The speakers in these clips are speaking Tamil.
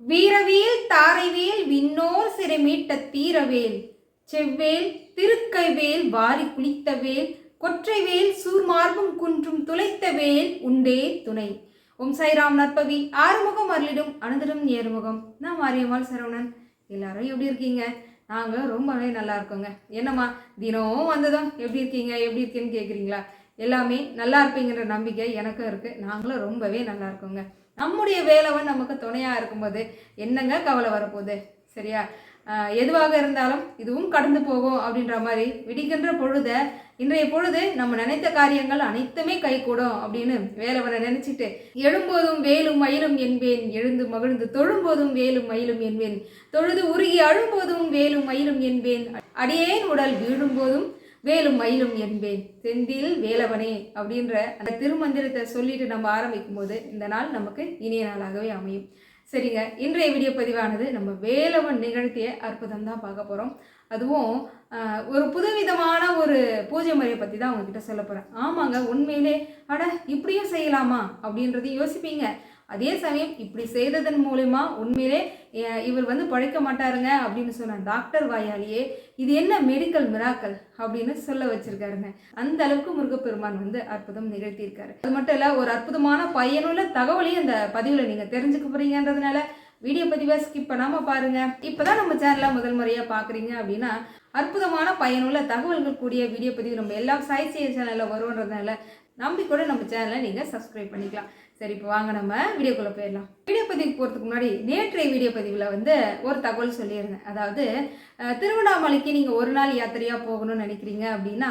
வீரவேல் தாரைவேல் விண்ணோர் சிறைமீட்ட தீரவேல். செவ்வேல் திருக்கைவேல் வாரி குளித்தவேல். கொற்றைவேல் சூர்மார்பும் குன்றும் துளைத்தவேல். உண்டே துணை. ஓம் சாய்ராம் நற்பவி. ஆறுமுகம் அருளிடும் அனுதிடும் ஏறுமுகம். நான் மாரியம்மாள் சரவணன். எல்லாரும் எப்படி இருக்கீங்க? நாங்கள் ரொம்பவே நல்லா இருக்கோங்க. என்னம்மா தினமும் வந்ததும் எப்படி இருக்கீங்க? எப்படி இருக்கீங்கன்னு கேட்குறீங்களா எல்லாமே நல்லா இருப்பீங்கன்ற நம்பிக்கை எனக்கும் இருக்குது நாங்களும் ரொம்பவே நல்லா இருக்கோங்க. நம்முடைய வேலவன் நமக்கு துணையாக இருக்கும்போது என்னங்க கவலை வரப்போகுது? சரியா? எதுவாக இருந்தாலும் இதுவும் கடந்து போகும் அப்படின்ற மாதிரி விடிக்கின்ற பொழுத இன்றைய பொழுது நம்ம நினைத்த காரியங்கள் அனைத்துமே கைகூடும் அப்படின்னு வேலவனை நினைச்சிட்டு எழும்போதும் வேலும் மயிலும் என்பேன் எழுந்து மகிழ்ந்து தொழும்போதும் வேலும் மயிலும் என்பேன் தொழுது உருகி அழும்போதும் வேலும் மயிலும் என்பேன். அடியேன் உடல் வீழும்போதும் வேலும் மயிலும் என்பேன். செந்தில் வேலவனே அப்படின்ற அந்த திருமந்திரத்தை சொல்லிட்டு நம்ம ஆரம்பிக்கும் போது இந்த நாள் நமக்கு இனிய நாளாகவே அமையும். சரிங்க இன்றைய வீடியோ பதிவானது நம்ம வேலவன் நிகழ்த்திய அற்புதம் தான் பார்க்க போகிறோம் அதுவும் ஒரு புதுவிதமான ஒரு பூஜை முறையை பற்றி தான் உங்ககிட்ட சொல்ல போகிறேன் ஆமாங்க உண்மையிலே அட இப்படியும் செய்யலாமா அப்படின்றதையும் யோசிப்பீங்க. அதே சமயம் இப்படி செய்ததன் மூலிமா உண்மையிலே இவர் வந்து பழைக்க மாட்டாருங்க அப்படின்னு சொன்ன டாக்டர் வாயாலேயே இது என்ன மெடிக்கல் மிராக்கல் அப்படின்னு சொல்ல வச்சிருக்காருங்க. அந்த அளவுக்கு முருகப்பெருமான் வந்து அற்புதம் நிகழ்த்தியிருக்காரு. அது மட்டும் இல்லை ஒரு அற்புதமான பயனுள்ள தகவலையும் அந்த பதிவில் நீங்கள் தெரிஞ்சுக்க போறீங்கன்றதுனால வீடியோ பதிவை ஸ்கிப் பண்ணாம பாருங்க. இப்பதான் நம்ம சேனலை முதல் முறையாக பார்க்குறீங்க அப்படின்னா அற்புதமான பயனுள்ள தகவல்கள் கூடிய வீடியோ பதிவு நம்ம எல்லா சாய்ச்சிய சேனலில் வரும்ன்றதுனால நம்பிக்கூட நம்ம சேனலை நீங்கள் சப்ஸ்கிரைப் பண்ணிக்கலாம். சரி இப்போ வாங்க நம்ம வீடியோக்குள்ளே போயிடலாம். வீடியோ பதிவுக்கு போகிறதுக்கு முன்னாடி நேற்றைய வீடியோ பதிவில் வந்து ஒரு தகவல் சொல்லியிருந்தேன். அதாவது திருவண்ணாமலைக்கு நீங்கள் ஒரு நாள் யாத்திரையாக போகணும்னு நினைக்கிறீங்க அப்படின்னா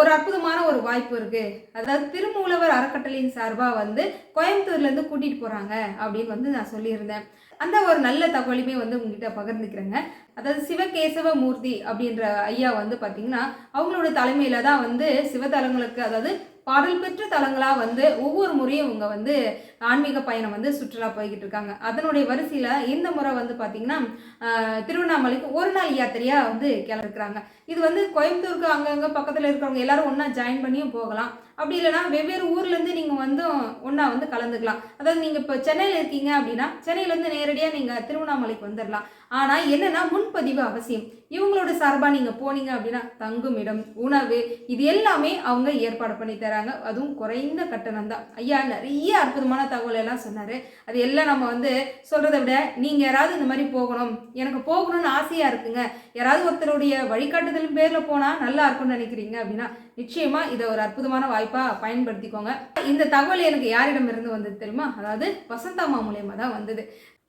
ஒரு அற்புதமான ஒரு வாய்ப்பு இருக்குது அதாவது திருமூலவர் அறக்கட்டளையின் சார்பாக வந்து கோயம்புத்தூர்லேருந்து கூட்டிகிட்டு போகிறாங்க அப்படின்னு வந்து நான் சொல்லியிருந்தேன். அந்த ஒரு நல்ல தகவலையுமே வந்து உங்ககிட்ட பகிர்ந்துக்கிறேங்க. அதாவது சிவகேசவ மூர்த்தி அப்படின்ற ஐயா வந்து பார்த்திங்கன்னா அவங்களோட தலைமையில் தான் வந்து சிவதலங்களுக்கு அதாவது பாடல் பெற்ற தலங்களாக வந்து ஒவ்வொரு முறையும் இவங்க வந்து ஆன்மீக பயணம் வந்து சுற்றுலா போய்கிட்டு இருக்காங்க. அதனுடைய வரிசையில் இந்த முறை வந்து பார்த்தீங்கன்னா திருவண்ணாமலைக்கு ஒரு நாள் யாத்திரையாக வந்து கிளம்பிருக்கிறாங்க. இது வந்து கோயம்புத்தூருக்கு அங்கங்கே பக்கத்தில் இருக்கிறவங்க எல்லாரும் ஒன்றா ஜாயின் பண்ணியும் போகலாம். அப்படி இல்லைன்னா வெவ்வேறு ஊர்லேருந்து நீங்கள் வந்து ஒன்றா வந்து கலந்துக்கலாம். அதாவது நீங்கள் இப்போ சென்னையில் இருக்கீங்க அப்படின்னா சென்னையிலேருந்து நேரடியாக நீங்கள் திருவண்ணாமலைக்கு வந்துடலாம் ஆனால் என்னென்னா முன்பதிவு அவசியம். இவங்களோட சார்பாக நீங்கள் போனீங்க அப்படின்னா தங்குமிடம் உணவு இது எல்லாமே அவங்க ஏற்பாடு பண்ணி தராங்க. அதுவும் குறைந்த கட்டணம் தான் ஐயா நிறைய அற்புதமான தகவல் எல்லாம் சொன்னார். அது எல்லாம் நம்ம வந்து சொல்கிறத விட நீங்கள் யாராவது இந்த மாதிரி போகணும் எனக்கு போகணும்னு ஆசையாக இருக்குங்க. யாராவது ஒருத்தருடைய வழிகாட்டுதலின் பேரில் போனால் நல்லா இருக்கும்னு நினைக்கிறீங்க அப்படின்னா நிச்சயமாக இதை ஒரு அற்புதமான வாய்ப்பாக பயன்படுத்திக்கோங்க. இந்த தகவல் எனக்கு யாரிடம் இருந்து வந்தது தெரியுமா? அதாவது வசந்தாமா மூலயமா தான் வந்தது.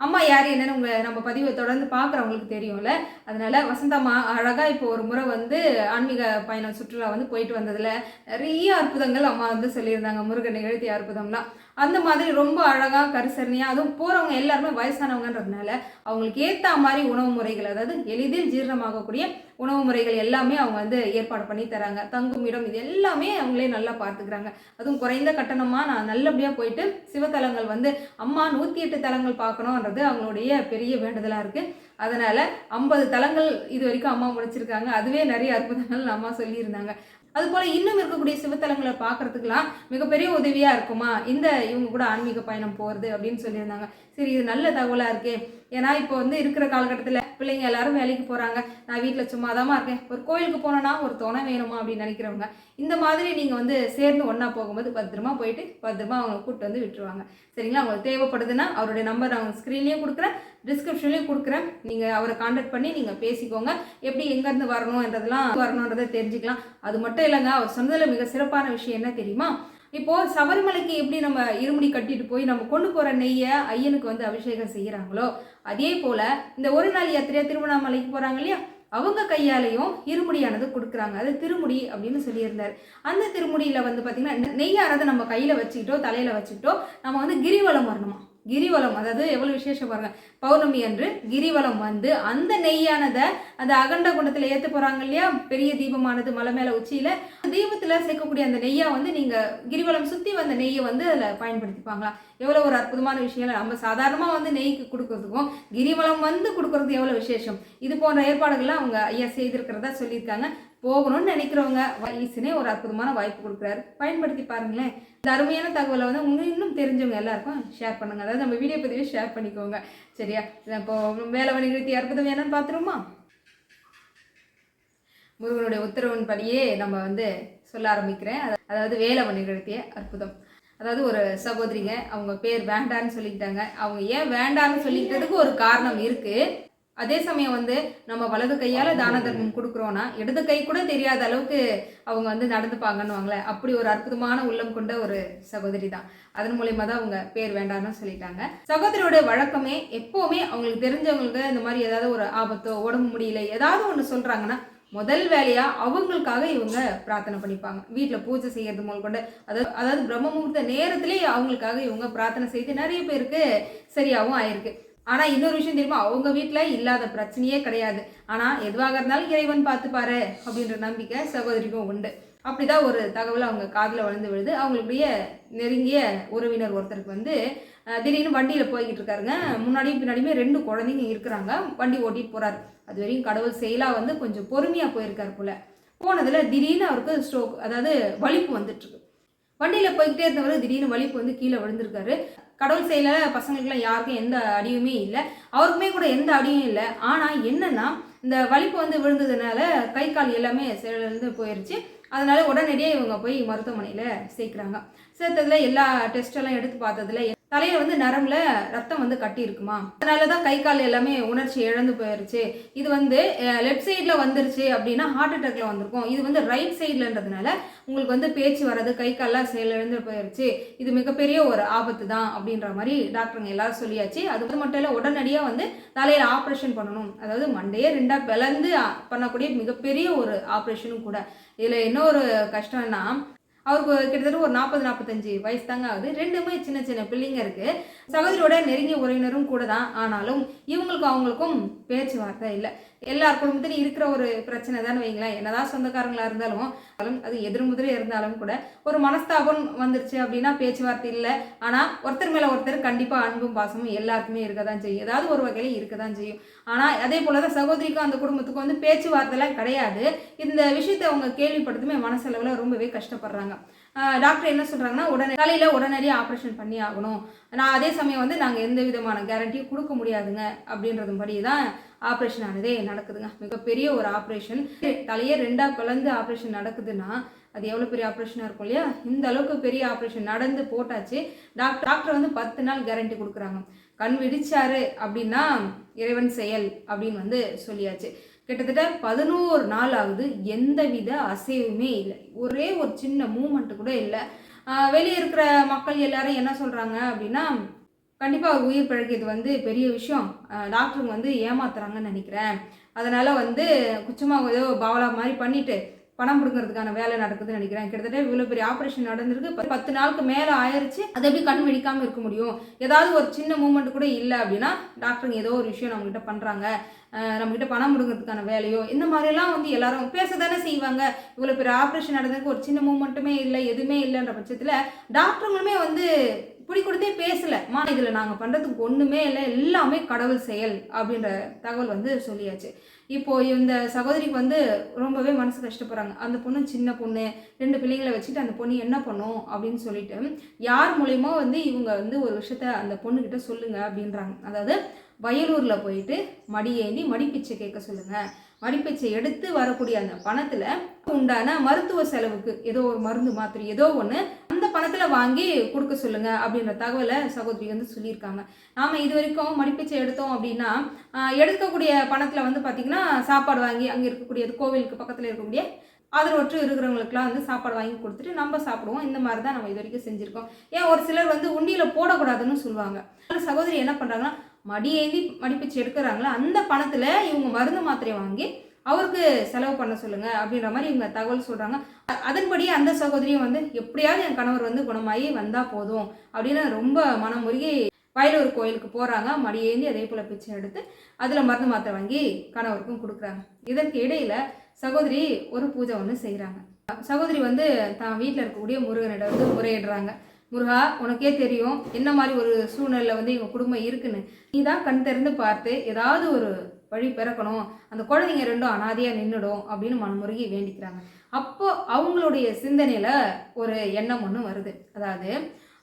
அம்மா யார் என்னன்னு உங்களை நம்ம பதிவை தொடர்ந்து பார்க்குறவங்களுக்கு தெரியும்ல. அதனால வசந்தம்மா அழகாக இப்போ ஒரு முறை வந்து ஆன்மீக பயணம் சுற்றுலா வந்து போயிட்டு வந்ததில் நிறைய அற்புதங்கள் அம்மா வந்து சொல்லியிருந்தாங்க. முருகன் நிகழ்த்திய அற்புதம்லாம். அந்த மாதிரி ரொம்ப அழகாக கரிசரணியாக அதுவும் போகிறவங்க எல்லாருமே வயசானவங்கன்றதுனால அவங்களுக்கு ஏற்ற மாதிரி உணவு முறைகள் அதாவது எளிதில் ஜீரணமாகக்கூடிய உணவு முறைகள் எல்லாமே அவங்க வந்து ஏற்பாடு பண்ணி தராங்க. தங்கும் இடம் இது எல்லாமே அவங்களே நல்லா பார்த்துக்கிறாங்க. அதுவும் குறைந்த கட்டணமாக நான் நல்லபடியாக போயிட்டு சிவத்தலங்கள் வந்து அம்மா நூற்றி எட்டு தலங்கள் பார்க்கணுன்றது அவங்களுடைய பெரிய வேண்டுதலாக இருக்குது அதனால் ஐம்பது தலங்கள் இது வரைக்கும் அம்மா முடிச்சிருக்காங்க. அதுவே நிறைய அற்புதங்கள் அம்மா சொல்லியிருந்தாங்க. அதுபோல் இன்னும் இருக்கக்கூடிய சிவத்தலங்களை பார்க்கறதுக்கெல்லாம் மிகப்பெரிய உதவியாக இருக்குமா? இந்த இவங்க கூட ஆன்மீக பயணம் போகிறது அப்படின்னு சொல்லியிருந்தாங்க. சரி இது நல்ல தகவலாக இருக்கே. ஏன்னா இப்போ வந்து இருக்கிற காலகட்டத்தில் பிள்ளைங்க எல்லாரும் வேலைக்கு போகிறாங்க நான் வீட்டில் சும்மாதாம்மா இருக்கேன். ஒரு கோயிலுக்கு போனோன்னா ஒரு துணை வேணுமா அப்படின்னு நினைக்கிறவங்க இந்த மாதிரி நீங்கள் வந்து சேர்ந்து ஒன்றா போகும்போது பத்திரமா போயிட்டு பத்திரமா அவங்க கூப்பிட்டு வந்து விட்டுருவாங்க. சரிங்களா? அவங்களுக்கு தேவைப்படுதுன்னா அவருடைய நம்பர் அவங்க ஸ்க்ரீன்லேயும் கொடுக்குறேன். டிஸ்கிரிப்ஷன்லேயும் கொடுக்குறேன். நீங்கள் அவரை காண்டாக்ட் பண்ணி நீங்கள் பேசிக்கோங்க. எப்படி எங்கேருந்து வரணுன்றதெல்லாம் வரணுன்றதை தெரிஞ்சுக்கலாம். அது மட்டும் இல்லைங்க அவர் சொன்னதில் மிக சிறப்பான விஷயம் என்ன தெரியுமா? இப்போது சபரிமலைக்கு எப்படி நம்ம இருமுடி கட்டிட்டு போய் நம்ம கொண்டு போகிற நெய்யை ஐயனுக்கு வந்து அபிஷேகம் செய்கிறாங்களோ அதே போல் இந்த ஒரு நாள் யாத்திரையா திருவண்ணாமலைக்கு போகிறாங்க இல்லையா? அவங்க கையாலையும் இருமுடியானது கொடுக்குறாங்க. அது திருமுடி அப்படின்னு சொல்லியிருந்தார். அந்த திருமுடியில் வந்து பார்த்திங்கன்னா நெய்யானது நம்ம கையில் வச்சுக்கிட்டோ தலையில் வச்சுக்கிட்டோ நம்ம வந்து கிரிவலம் வரணுமா? கிரிவலம் அதாவது எவ்வளோ விசேஷம் பாருங்க பௌர்ணமி அன்று கிரிவலம் வந்து அந்த நெய்யானதை அந்த அகண்ட குண்டத்தில் ஏற்ற போகிறாங்க இல்லையா? பெரிய தீபமானது மலை மேலே உச்சியில். தீபத்தில் சேர்க்கக்கூடிய அந்த நெய்யா வந்து நீங்கள் கிரிவலம் சுற்றி வந்த நெய்யை வந்து அதில் பயன்படுத்திப்பாங்களா எவ்வளோ ஒரு அற்புதமான விஷயம் நம்ம சாதாரணமாக வந்து நெய்க்கு கொடுக்கறதுக்கும் கிரிவலம் வந்து கொடுக்கறது எவ்வளோ விசேஷம். இது போன்ற ஏற்பாடுகள்லாம் அவங்க ஐயா செய்திருக்கிறதா சொல்லியிருக்காங்க. போகணும்னு நினைக்கிறவங்க ஈசனே ஒரு அற்புதமான வாய்ப்பு கொடுக்குறாரு. பயன்படுத்தி பாருங்களேன். இந்த அருமையான தகவலை வந்து உங்களுக்கு இன்னும் தெரிஞ்சவங்க எல்லாருக்கும் ஷேர் பண்ணுங்க. அதாவது நம்ம வீடியோ பதிவே ஷேர் பண்ணிக்கோங்க. சரியா? இப்போ வேலை வணிகத்தை அற்புதம் என்னன்னு பார்த்துருமா முருகனுடைய உத்தரவின்படியே நம்ம வந்து சொல்ல ஆரம்பிக்கிறேன். அதாவது வேலை நிகழ்த்திய அற்புதம். அதாவது ஒரு சகோதரிங்க அவங்க பேர் வேண்டான்னு சொல்லிக்கிட்டாங்க. அவங்க ஏன் வேண்டான்னு சொல்லிக்கிட்டதுக்கு ஒரு காரணம் இருக்குது அதே சமயம் வந்து நம்ம வலது கையால் தான தர்மம் கொடுக்குறோன்னா இடது கை கூட தெரியாத அளவுக்கு அவங்க வந்து நடந்துப்பாங்கன்னுவாங்களே அப்படி ஒரு அற்புதமான உள்ளம் கொண்ட ஒரு சகோதரி தான். அதன் மூலயமா தான் அவங்க பேர் வேண்டாம்னு சொல்லிட்டாங்க. சகோதரியோட வழக்கமே எப்போவுமே அவங்களுக்கு தெரிஞ்சவங்களுக்கு இந்த மாதிரி ஏதாவது ஒரு ஆபத்தோ உடம்பு முடியல ஏதாவது ஒன்று சொல்கிறாங்கன்னா முதல் வேலையா அவங்களுக்காக இவங்க பிரார்த்தனை பண்ணிப்பாங்க. வீட்டில் பூஜை செய்யறது முதல் கொண்டு அதாவது அதாவது பிரம்ம முகூர்த்த நேரத்திலே அவங்களுக்காக இவங்க பிரார்த்தனை செய்து நிறைய பேருக்கு சரியாகவும் ஆயிருக்கு. ஆனால் இன்னொரு விஷயம் தெரியுமா? அவங்க வீட்டில் இல்லாத பிரச்சனையே கிடையாது. ஆனால் எதுவாக இருந்தாலும் இறைவன் பார்த்துப்பாரு அப்படின்ற நம்பிக்கை சகோதரிக்கும் உண்டு. அப்படிதான் ஒரு தகவல் அவங்க காதில் வளர்ந்து விழுது. அவங்களுடைய நெருங்கிய உறவினர் ஒருத்தருக்கு வந்து திடீர்னு வண்டியில் போய்கிட்டு இருக்காருங்க. முன்னாடியும் பின்னாடியுமே ரெண்டு குழந்தைங்க இருக்கிறாங்க. வண்டி ஓட்டிட்டு போகிறார் அது வரையும் கடவுள் செயலாக வந்து கொஞ்சம் பொறுமையாக போயிருக்காரு போல. போனதில் திடீர்னு அவருக்கு ஸ்ட்ரோக் அதாவது வலிப்பு வந்துட்டுருக்கு வண்டியில் போய்கிட்டே இருந்தவர் திடீர்னு வலிப்பு வந்து கீழே விழுந்திருக்காரு. கடவுள் செயல பசங்களுக்குலாம் யாருக்கும் எந்த அடியுமே இல்லை. அவருக்குமே கூட எந்த அடியும் இல்லை. ஆனால் என்னென்னா இந்த வலிப்பு வந்து விழுந்ததுனால கை கால் எல்லாமே செயலிழந்து போயிடுச்சு அதனால உடனடியாக இவங்க போய் மருத்துவமனையில் சேர்க்குறாங்க. சேர்த்ததில் எல்லா டெஸ்ட்டெல்லாம் எடுத்து பார்த்ததுல தலையில் வந்து நரம்பில் ரத்தம் வந்து கட்டி இருக்குமா அதனால தான் கை கால் எல்லாமே உணர்ச்சி இழந்து போயிருச்சு. இது வந்து லெஃப்ட் சைடில் வந்துருச்சு அப்படின்னா ஹார்ட் அட்டாக்ல வந்திருக்கும். இது வந்து ரைட் சைட்லன்றதுனால உங்களுக்கு வந்து பேச்சு வர்றது கை கால்லாம் செயலிழந்து போயிருச்சு. இது மிகப்பெரிய ஒரு ஆபத்து தான் அப்படின்ற மாதிரி டாக்டருங்க எல்லாரும் சொல்லியாச்சு. அது மட்டும் இல்லை உடனடியாக வந்து தலையில் ஆப்ரேஷன் பண்ணணும். அதாவது மண்டையே ரெண்டாக பிளந்து பண்ணக்கூடிய மிகப்பெரிய ஒரு ஆப்ரேஷனும் கூட. இதில் என்ன ஒரு கஷ்டம்னா அவருக்கு கிட்டத்தட்ட ஒரு நாற்பது நாற்பத்தஞ்சு வயசு தாங்க ஆகுது. ரெண்டுமே சின்ன சின்ன பிள்ளைங்க இருக்குது சகோதரியோட நெருங்கிய உறவினரும் கூட தான் ஆனாலும் இவங்களுக்கும் அவங்களுக்கும் பேச்சுவார்த்தை இல்லை. எல்லார் குடும்பத்திலும் இருக்கிற ஒரு பிரச்சனை தானே வைங்களேன். என்னதான் சொந்தக்காரங்களா இருந்தாலும் அது எதிர்முதிரை இருந்தாலும் கூட ஒரு மனஸ்தாபம் வந்துருச்சு அப்படின்னா பேச்சுவார்த்தை இல்லை. ஆனால் ஒருத்தர் மேலே ஒருத்தர் கண்டிப்பாக அன்பும் பாசமும் எல்லாருக்குமே இருக்க தான் செய்யும். ஏதாவது ஒரு வகையில் இருக்க தான் செய்யும். ஆனால் அதே போல தான் சகோதரிக்கும் அந்த குடும்பத்துக்கும் வந்து பேச்சுவார்த்தைலாம் கிடையாது. இந்த விஷயத்தை அவங்க கேள்விப்படுத்துமே மனசளவில் ரொம்பவே கஷ்டப்படுறாங்க. டாக்டர் என்ன சொல்கிறாங்கன்னா உடனே தலையில் உடனடியாக ஆப்ரேஷன் பண்ணி ஆகணும். நான் அதே சமயம் வந்து நாங்கள் எந்த விதமான கேரண்டியும் கொடுக்க முடியாதுங்க அப்படின்றது படி தான் ஆப்ரேஷன் ஆனதே நடக்குதுங்க. மிகப்பெரிய ஒரு ஆப்ரேஷன். தலையே ரெண்டாக கலந்து ஆப்ரேஷன் நடக்குதுன்னா அது எவ்வளோ பெரிய ஆப்ரேஷனாக இருக்கும் இல்லையா? இந்த அளவுக்கு பெரிய ஆப்ரேஷன் நடந்து போட்டாச்சு. டாக்டர் டாக்டர் வந்து பத்து நாள் கேரண்டி கொடுக்குறாங்க. கண் விடிச்சாரு அப்படின்னா இறைவன் செயல் அப்படின்னு வந்து சொல்லியாச்சு. கிட்டத்தட்ட பதினோரு நாள் ஆகுது எந்தவித அசைவுமே இல்லை. ஒரே ஒரு சின்ன மூமெண்ட் கூட இல்லை. வெளியே இருக்கிற மக்கள் எல்லாரும் என்ன சொல்கிறாங்க அப்படின்னா கண்டிப்பாக அவர் உயிர் பிழைக்கிறது வந்து பெரிய விஷயம். டாக்டருங்க வந்து ஏமாத்துறாங்கன்னு நினைக்கிறேன். அதனால் வந்து குச்சமாக ஏதோ பாவலா மாதிரி பண்ணிவிட்டு பணம் கொடுக்கறதுக்கான வேலை நடக்குதுன்னு நினைக்கிறேன். கிட்டத்தட்ட இவ்வளோ பெரிய ஆப்ரேஷன் நடந்திருக்கு. பத்து நாளுக்கு மேலே ஆயிடுச்சு அதை எப்படி கண் வெடிக்காமல் இருக்க முடியும்? ஏதாவது ஒரு சின்ன மூமெண்ட் கூட இல்லை அப்படின்னா டாக்டருங்க ஏதோ ஒரு விஷயம் நம்மகிட்ட பண்ணுறாங்க நம்மகிட்ட பணம் கொடுக்கறதுக்கான வேலையோ இந்த மாதிரிலாம் வந்து எல்லாரும் பேச தானே செய்வாங்க. இவ்வளோ பெரிய ஆப்ரேஷன் நடந்ததுக்கு ஒரு சின்ன மூமெண்ட்டுமே இல்லை எதுவுமே இல்லைன்ற பட்சத்தில் டாக்டருங்களுமே வந்து இப்படி கொடுத்தே பேசலை. மா இதில் நாங்கள் பண்ணுறதுக்கு ஒன்றுமே இல்லை எல்லாமே கடவுள் செயல் அப்படின்ற தகவல் வந்து சொல்லியாச்சு. இப்போது இந்த சகோதரிக்கு வந்து ரொம்பவே மனசு கஷ்டப்படுறாங்க. அந்த பொண்ணு சின்ன பொண்ணு ரெண்டு பிள்ளைங்களை வச்சுட்டு அந்த பொண்ணு என்ன பண்ணும் அப்படின்னு சொல்லிட்டு யார் மூலயமா வந்து இவங்க வந்து ஒரு விஷயத்த அந்த பொண்ணுக்கிட்ட சொல்லுங்க அப்படின்றாங்க. அதாவது வயலூரில் போயிட்டு மடி ஏந்தி மடிப்பிச்சை கேட்க சொல்லுங்கள் மடிப்பிச்சை எடுத்து வரக்கூடிய அந்த பணத்தில் உண்டான மருத்துவ செலவுக்கு ஏதோ ஒரு மருந்து மாத்திரை ஏதோ ஒன்று அந்த பணத்தில் வாங்கி கொடுக்க சொல்லுங்க அப்படின்ற தகவலை சகோதரி வந்து சொல்லியிருக்காங்க. நாம் இது வரைக்கும் மடிப்பிச்சை எடுத்தோம் அப்படின்னா எடுக்கக்கூடிய பணத்தில் வந்து பார்த்திங்கன்னா சாப்பாடு வாங்கி அங்கே இருக்கக்கூடியது கோவிலுக்கு பக்கத்தில் இருக்கக்கூடிய ஆதரவற்று இருக்கிறவங்களுக்குலாம் வந்து சாப்பாடு வாங்கி கொடுத்துட்டு நம்ம சாப்பிடுவோம். இந்த மாதிரி தான் நம்ம இது வரைக்கும் செஞ்சுருக்கோம். ஏன் ஒரு சிலர் வந்து உண்டியில் போடக்கூடாதுன்னு சொல்லுவாங்க. ஆனால் சகோதரி என்ன பண்ணுறாங்கன்னா மடி ஏந்தி மடிப்பிச்சு எடுக்கிறாங்களா அந்த பணத்தில் இவங்க மருந்து மாத்திரை வாங்கி அவருக்கு செலவு பண்ண சொல்லுங்க அப்படின்ற மாதிரி இவங்க தகவல் சொல்கிறாங்க அதன்படி அந்த சகோதரியும் வந்து எப்படியாவது என் கணவர் வந்து குணமாகி வந்தால் போதும் அப்படின்னு ரொம்ப மனம் முருகி வயலூர் கோயிலுக்கு போகிறாங்க மடியேந்தி அதே போல் பிச்சை எடுத்து அதில் மருந்து மாத்திரை வாங்கி கணவருக்கும் கொடுக்குறாங்க. இதற்கு இடையில சகோதரி ஒரு பூஜை ஒன்று செய்கிறாங்க சகோதரி வந்து தான் வீட்டில் இருக்கக்கூடிய முருகனிடம் வந்து முறையிடுறாங்க. முருகா உனக்கே தெரியும் என்ன மாதிரி ஒரு சூழ்நிலை வந்து எங்கள் குடும்பம் இருக்குன்னு. நீ தான் கண் திறந்து பார்த்து ஏதாவது ஒரு வழி பிறக்கணும். அந்த குழந்தைங்க ரெண்டும் அனாதையாக நின்றுடும் அப்படின்னு மனமுருகி வேண்டிக்கிறாங்க. அப்போ அவங்களுடைய சிந்தனையில் ஒரு எண்ணம் ஒன்று வருது. அதாவது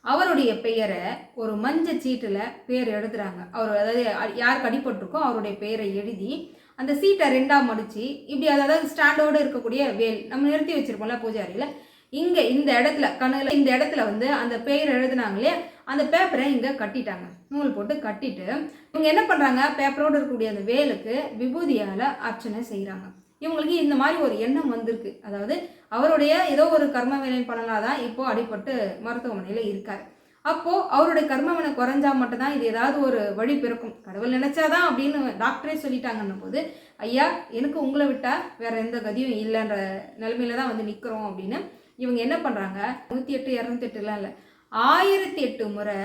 அவருடைய பெயரை ஒரு மஞ்ச சீட்டில் பேர் எழுதுறாங்க. அவர் அதாவது யாருக்கு அடிபட்டிருக்கோ அவருடைய பெயரை எழுதி அந்த சீட்டை ரெண்டாக மடித்து இப்படி அதாவது ஸ்டாண்டோடு இருக்கக்கூடிய வேல் நம்ம நிறுத்தி வச்சுருப்போம்ல பூஜாரியில். இங்கே இந்த இடத்துல கணக்கில் இந்த இடத்துல வந்து அந்த பெயர் எழுதுனாங்களே அந்த பேப்பரை இங்கே கட்டிட்டாங்க. நூல் போட்டு கட்டிட்டு இவங்க என்ன பண்ணுறாங்க பேப்பரோடு இருக்கக்கூடிய அந்த வேலுக்கு விபூதியால் அர்ச்சனை செய்கிறாங்க இவங்களுக்கு இந்த மாதிரி ஒரு எண்ணம் வந்திருக்கு. அதாவது அவருடைய ஏதோ ஒரு கர்ம வேலை பண்ணலாம் தான் இப்போது அடிபட்டு மருத்துவமனையில் இருக்கார். அப்போது அவருடைய கர்மவினை குறைஞ்சா மட்டும்தான் இது ஏதாவது ஒரு வழி பிறக்கும். கடவுள் நினச்சாதான் அப்படின்னு டாக்டரே சொல்லிட்டாங்கன்னும் போது ஐயா எனக்கு உங்களை விட்டால் வேறு எந்த கதியும் இல்லைன்ற நிலமையில தான் வந்து நிற்கிறோம் அப்படின்னு இவங்க என்ன பண்ணுறாங்க நூற்றி எட்டு இரநூத்தி எட்டுலாம் இல்லை. ஆயிரத்தி எட்டு முறை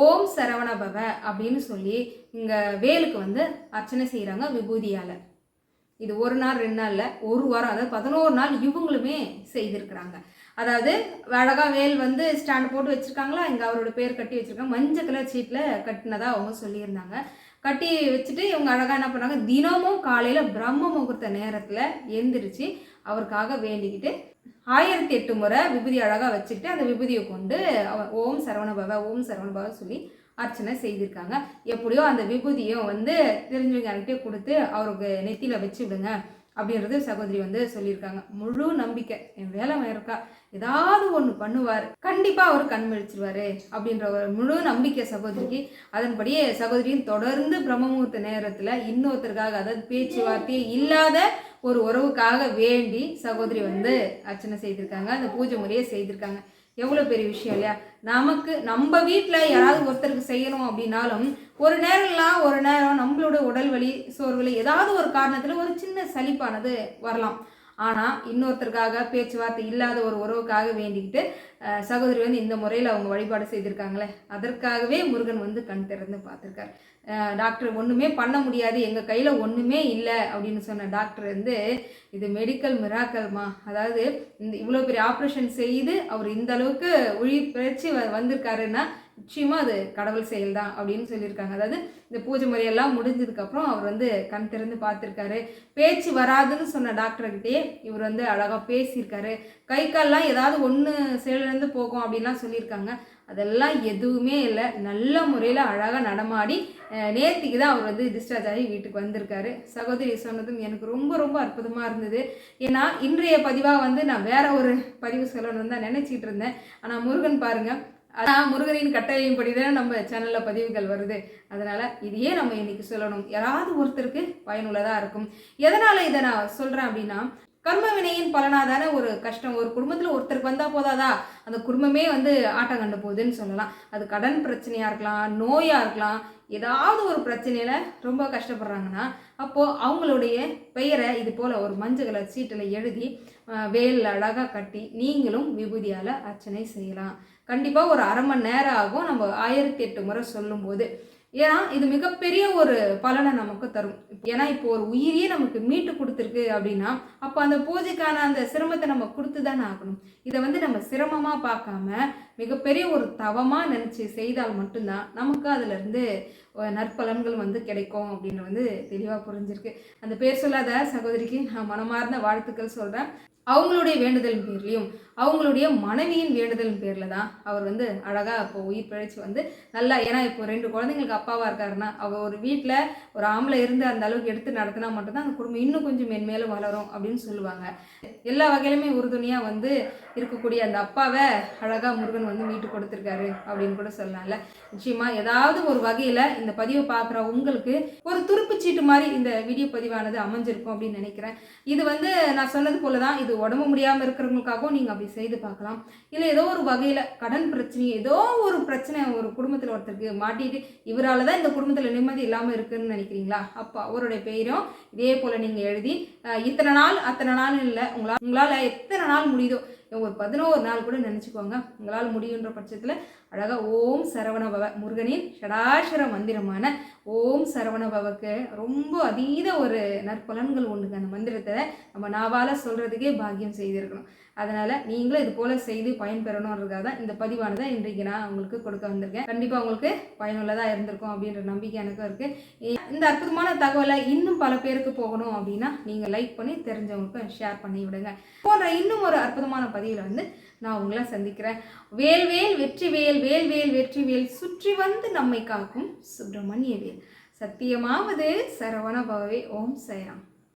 ஓம் சரவண பவ அப்படின்னு சொல்லி இங்கே வேலுக்கு வந்து அர்ச்சனை செய்கிறாங்க விபூதியால். இது ஒரு நாள் ரெண்டு நாளில் ஒரு வாரம் அதாவது பதினோரு நாள் இவங்களுமே செய்திருக்கிறாங்க. அதாவது அழகாக வேல் வந்து ஸ்டாண்ட் போட்டு வச்சுருக்காங்களா? இங்கே அவரோட பேர் கட்டி வச்சுருக்காங்க. மஞ்சள் கலர் சீட்டில் கட்டினதாக அவங்க சொல்லியிருந்தாங்க. கட்டி வச்சுட்டு இவங்க அழகாக என்ன பண்ணாங்க? தினமும் காலையில் பிரம்ம முகூர்த்த நேரத்தில் எந்திரிச்சு அவருக்காக வேண்டிக்கிட்டு ஆயிரத்தி எட்டு முறை விபூதி அழகாக வச்சுக்கிட்டு அந்த விபூதியை கொண்டு ஓம் சரவணபவ ஓம் சரவணபவ சொல்லி அர்ச்சனை செய்திருக்காங்க. எப்படியோ அந்த விபூதியும் வந்து தெரிஞ்சவங்க கொடுத்து அவருக்கு நெத்தியில் வச்சு விடுங்க. அப்படின்றது சகோதரி வந்து சொல்லியிருக்காங்க. முழு நம்பிக்கை. என் வேலை இருக்கா ஏதாவது ஒன்று பண்ணுவார். கண்டிப்பாக அவர் கண்மழிச்சிருவாரு அப்படின்ற ஒரு முழு நம்பிக்கை சகோதரிக்கு. அதன்படியே சகோதரியும் தொடர்ந்து பிரம்மமுகூர்த்த நேரத்தில் இன்னொருத்தருக்காக அதாவது பேச்சுவார்த்தையே இல்லாத ஒரு உறவுக்காக வேண்டி சகோதரி வந்து அர்ச்சனை செய்திருக்காங்க. அந்த பூஜை முறையை செய்திருக்காங்க. எவ்வளோ பெரிய விஷயம் இல்லையா? நமக்கு நம்ம வீட்டில் யாராவது ஒருத்தருக்கு செய்யணும் அப்படின்னாலும் ஒரு நேரம்லாம் ஒரு நேரம் நம்மள வலி சோர்வில் ஏதாவது ஒரு காரணத்தில் ஒரு சின்ன சலிப்பானது வரலாம். ஆனால் இன்னொருத்தருக்காக பேச்சுவார்த்தை இல்லாத ஒரு உறவுக்காக வேண்டிக்கிட்டு சகோதரி வந்து இந்த முறையில் அவங்க வழிபாடு செய்திருக்காங்களே அதற்காகவே முருகன் வந்து கண் திறந்து பார்த்துருக்கார். டாக்டர் ஒன்றுமே பண்ண முடியாது எங்கள் கையில் ஒன்றுமே இல்லை அப்படின்னு சொன்ன டாக்டர் வந்து இது மெடிக்கல் மிராக்கல்மா அதாவது இந்த இவ்வளோ பெரிய ஆப்ரேஷன் செய்து அவர் இந்த அளவுக்கு உயிர் பிழைச்சி வ வந்திருக்காருன்னா நிச்சயமாக அது கடவுள் செயல் தான் அப்படின்னு சொல்லியிருக்காங்க. அதாவது இந்த பூஜை முறையெல்லாம் முடிஞ்சதுக்கப்புறம் அவர் வந்து கண் திறந்து பார்த்துருக்காரு. பேச்சு வராதுன்னு சொன்ன டாக்டர்கிட்டயே இவர் வந்து அழகாக பேசியிருக்காரு. கை கால்லாம் ஏதாவது ஒன்று செயலிழந்து போகும் அப்படின்லாம் சொல்லியிருக்காங்க. அதெல்லாம் எதுவுமே இல்லை. நல்ல முறையில் அழகாக நடமாடி நேர்த்திக்கு தான் அவர் வந்து டிஸ்சார்ஜ் ஆகி வீட்டுக்கு வந்திருக்காரு. சகோதரி சொன்னதும் எனக்கு ரொம்ப ரொம்ப அற்புதமாக இருந்தது. ஏன்னா இன்றைய பதிவாக வந்து நான் வேற ஒரு பதிவு சொல்லணும்னு தான் நினச்சிட்டு இருந்தேன். ஆனால் முருகன் பாருங்கள் அதான் முருகனின் கட்டளையின்படி தான் நம்ம சேனலில் பதிவுகள் வருது. அதனால் இதையே நம்ம இன்னைக்கு சொல்லணும். யாராவது ஒருத்தருக்கு பயனுள்ளதாக இருக்கும். எதனால் இதை நான் சொல்கிறேன் அப்படின்னா கர்ம வினையின் பலனாதான ஒரு கஷ்டம். ஒரு குடும்பத்தில் ஒருத்தருக்கு வந்தால் போதாதா? அந்த குடும்பமே வந்து ஆட்டம் கண்டு போகுதுன்னு சொல்லலாம். அது கடன் பிரச்சனையாக இருக்கலாம் நோயாக இருக்கலாம் ஏதாவது ஒரு பிரச்சனையில் ரொம்ப கஷ்டப்படுறாங்கன்னா அப்போது அவங்களுடைய பெயரை இது போல் ஒரு மஞ்சள் சீட்டில் எழுதி வேலில் அழகாக கட்டி நீங்களும் விபூதியால் அர்ச்சனை செய்யலாம். கண்டிப்பாக ஒரு அரை மணி நேரம் ஆகும். நம்ம ஆயிரத்தி எட்டு முறை சொல்லும்போது. ஏன்னா இது மிகப்பெரிய ஒரு பலனை நமக்கு தரும். ஏன்னா இப்போ ஒரு உயிரியே நமக்கு மீட்டு கொடுத்துருக்கு அப்படின்னா அப்போ அந்த பூஜைக்கான அந்த சிரமத்தை நம்ம கொடுத்து தானே ஆகணும். இதை வந்து நம்ம சிரமமாக பார்க்காம மிகப்பெரிய ஒரு தவமாக நினச்சி செய்தால் மட்டும்தான் நமக்கு அதிலிருந்து நற்பலன்கள் வந்து கிடைக்கும் அப்படின்னு வந்து தெளிவாக புரிஞ்சிருக்கு. அந்த பேர் சொல்லாத சகோதரிக்கு நான் மனமார்ந்த வாழ்த்துக்கள் சொல்கிறேன் அவங்களுடைய வேண்டுதலின் பேர்லையும் அவங்களுடைய மனைவியின் வேண்டுதலின் பேரில் தான் அவர் வந்து அழகாக இப்போ உயிர் பிழைச்சி வந்து நல்லா ஏன்னா இப்போ ரெண்டு குழந்தைங்களுக்கு அப்பாவாக இருக்காருன்னா அவர் ஒரு வீட்டில் ஒரு ஆம்பளை இருந்து அந்த அளவுக்கு எடுத்து நடத்தினா மட்டும்தான் அந்த குடும்பம் இன்னும் கொஞ்சம் மென்மேலும் வளரும் அப்படின்னு சொல்லுவாங்க. எல்லா வகையிலுமே உறுதுணையாக வந்து இருக்கக்கூடிய அந்த அப்பாவை அழகாக முருகன் வந்து மீட்டு கொடுத்துருக்காரு அப்படின்னு கூட சொல்லலாம்ல. நிச்சயமாக ஏதாவது ஒரு வகையில் இந்த பதிவை பார்க்குற உங்களுக்கு ஒரு துருப்பு சீட்டு மாதிரி இந்த வீடியோ பதிவானது அமைஞ்சிருக்கும் அப்படின்னு நினைக்கிறேன். இது வந்து நான் சொன்னது போல தான் இது உடம்பு முடியாமல் இருக்கிறவங்களுக்காகவும் நீங்கள் அப்படி செய்து பார்க்கலாம். இல்லை ஏதோ ஒரு வகையில் கடன் பிரச்சனை ஏதோ ஒரு பிரச்சனை ஒரு குடும்பத்தில் ஒருத்தருக்கு மாட்டிட்டு இவரால் தான் இந்த குடும்பத்தில் நிம்மதி இல்லாமல் இருக்குன்னு நினைக்கிறீங்களா? அப்போ அவருடைய பெயரும் இதே போல் நீங்கள் எழுதி இத்தனை நாள் அத்தனை நாள் இல்லை உங்களால் உங்களால் எத்தனை நாள் முடியுதோ ஒரு பதினோரு நாள் கூட நினச்சிக்கோங்க. உங்களால் முடியுன்ற பட்சத்தில் அழகாக ஓம் சரவண பவ முருகனின் ஷடாஷர மந்திரமான ஓம் சரவண பவக்கு ரொம்ப அதீத ஒரு நற்பலன்கள் உண்டுங்க அந்த மந்திரத்தை. நம்ம நாவால் சொல்கிறதுக்கே பாக்கியம் செய்திருக்கணும். அதனால் நீங்களும் இது போல் செய்து பயன்பெறணுன்றதுக்காக தான் இந்த பதிவானதை இன்றைக்கு நான் உங்களுக்கு கொடுக்க வந்திருக்கேன். கண்டிப்பாக உங்களுக்கு பயனுள்ளதாக இருந்திருக்கும் அப்படின்ற நம்பிக்கை எனக்கும் இருக்குது இந்த அற்புதமான தகவலை இன்னும் பல பேருக்கு போகணும் அப்படின்னா நீங்கள் லைக் பண்ணி தெரிஞ்சவங்களுக்கும் ஷேர் பண்ணி விடுங்க போன்ற இன்னும் ஒரு அற்புதமான பதிவில் வந்து நான் உங்களை சந்திக்கிறேன். வேல்வேல் வெற்றி வேல் வேல்வேல் வெற்றி வேல் சுற்றி வந்து நம்மை காக்கும் சுப்பிரமணிய வேல். சத்தியமாவது சரவண பவவே ஓம் சைராம்.